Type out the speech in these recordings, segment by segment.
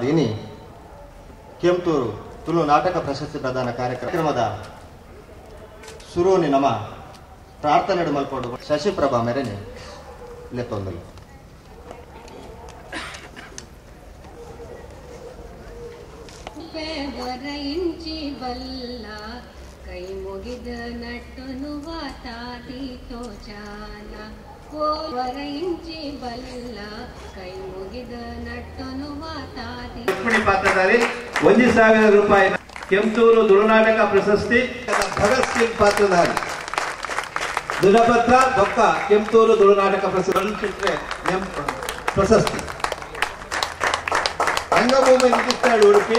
ಇನಿ ಕೆಂಪೂರು ತುಳು ನಾಟಕ ಪ್ರಶಸ್ತಿ ಪ್ರದಾನ ಕಾರ್ಯಕ್ರಮದ ಸುರೋನಿ ನಮ, ಪ್ರಾರ್ಥನೆ ಮಲ್ಪಡು ಶಶಿಪ್ರಭಾ ಮೆರೆನೆ ಲೆತ್ತೊಂದಲು. ಬಲ್ಲ, ಕೈ ಮುಗಿದ ನಟ್ಟನು ವಾತಾದಿ ತೋಚಾನ. ಓ ಬಲ್ಲ, ಕೈ ಪಾತ್ರಧಾರಿ ಒಂದು ಸಾವಿರ ರೂಪಾಯಿ ಕೆಂಪೂರು ದುರನಾಟಕ ಪ್ರಶಸ್ತಿ ಭಗತ್ ಸಿಂಗ್ ಪಾತ್ರಧಾರಿ ದಿನಪತ್ರ ದೊಕ್ಕ ಕೆಂಪೂರು ದುರನಾಟಕ ಪ್ರಶಸ್ತಿ ಪ್ರಶಸ್ತಿ. ರಂಗಭೂಮಿ ನಿರ್ದಿಷ್ಟಾಳು ಉಡುಪಿ.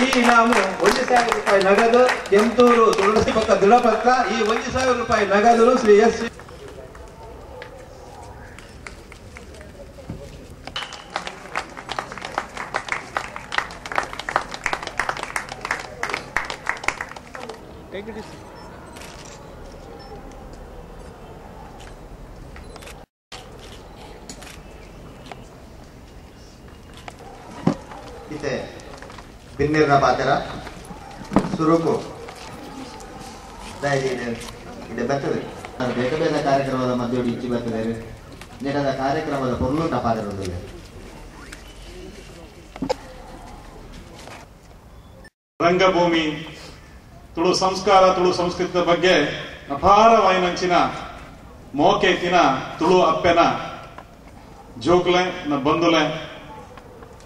ಈ ಇನಾಮು ಒಂದು ಸಾವಿರ ರೂಪಾಯಿ ನಗದು ಕೆಂಪೂರು ತುಳುನಾಟ ಬೊಕ್ಕ ದೃಢಪತ್ರ ಈ ಒಂದು ಸಾವಿರ ರೂಪಾಯಿ ನಗದು ಶ್ರೀ ಎಸ್ ಇತ್ತೆ ಬಿನ್ನಿರ್ನ ಪಾತ್ರ. ಸುರುಕು. ಇದೆ. ಇದೆ ಬರ್ತದೆ. ಬೇಕ ಬೇರೆ ಬೇರೆ ಕಾರ್ಯಕ್ರಮದ ಮಧ್ಯೆ ಇಚ್ಚಿ ಬರ್ತದೆ. ನಡೆದ ಕಾರ್ಯಕ್ರಮದ ಪೊರ್ಲುಂಟ ಪಾತ್ರದೊಂದಿಗೆ ರಂಗಭೂಮಿ ತುಳು ಸಂಸ್ಕಾರ, ತುಳು ಸಂಸ್ಕೃತಿ ಬಗ್ಗೆ ಅಪಾರವಾಯಿನಂಚಿನ ಮೋಕೆತ್ತಿನ ತುಳು ಅಪ್ಪೆನ, ಜೋಕ್ಲೆ, ನ ಬಂಧುಲೆ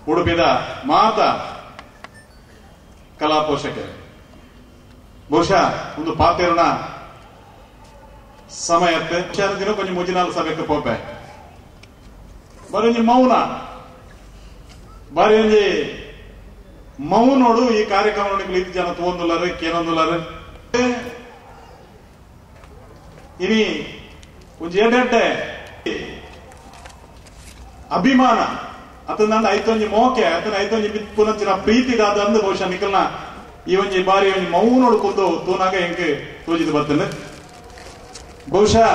ಉಡುಪಿದ ಮಾತ ಕಲಾ ಪೋಷಕರು. ಬಹುಶಃ ಒಂದು ಪಾತ್ರನ ಸಮಯ ದಿನ ಕೊಂಚ ಮುಜಿನಾಲ್ ಸಭೆಗೆ ಪೋಪೆ. ಬರೀ ಮೌನ. ಬಾರಿ ಒಂಜಿ ಮೌನೋಡು ಈ ಕಾರ್ಯಕ್ರಮ ನೋಡಿ ಜನ ತಗೊಂದುಲ್ಲಾರೆ ಕೇನೊಂದುಲ್ಲಾರೆ ಇನಿ, ಒಂಜಿ ಏಡೆಡ್ಡೆ ಅಭಿಮಾನ. ಅತನ ಐತೊಂಜಿ ಮೋಕೆ, ಅತನ ಐತೊಂಜಿ ಪ್ರೀತಿ ಪ್ರೀತಿದಾದ ಅಂದು ಬಹುಶಃ ನಿಖಲ್ನ ಈ ಒಂಜಿ ಬಾರಿ ಒಂಜಿ ಮೌನೋಡು ಕುಂದು ತೂನಾಗ ಹೆಂಗೆ ತೋಜಿದ್ ಬರ್ತೇನೆ. ಬಹುಶಃ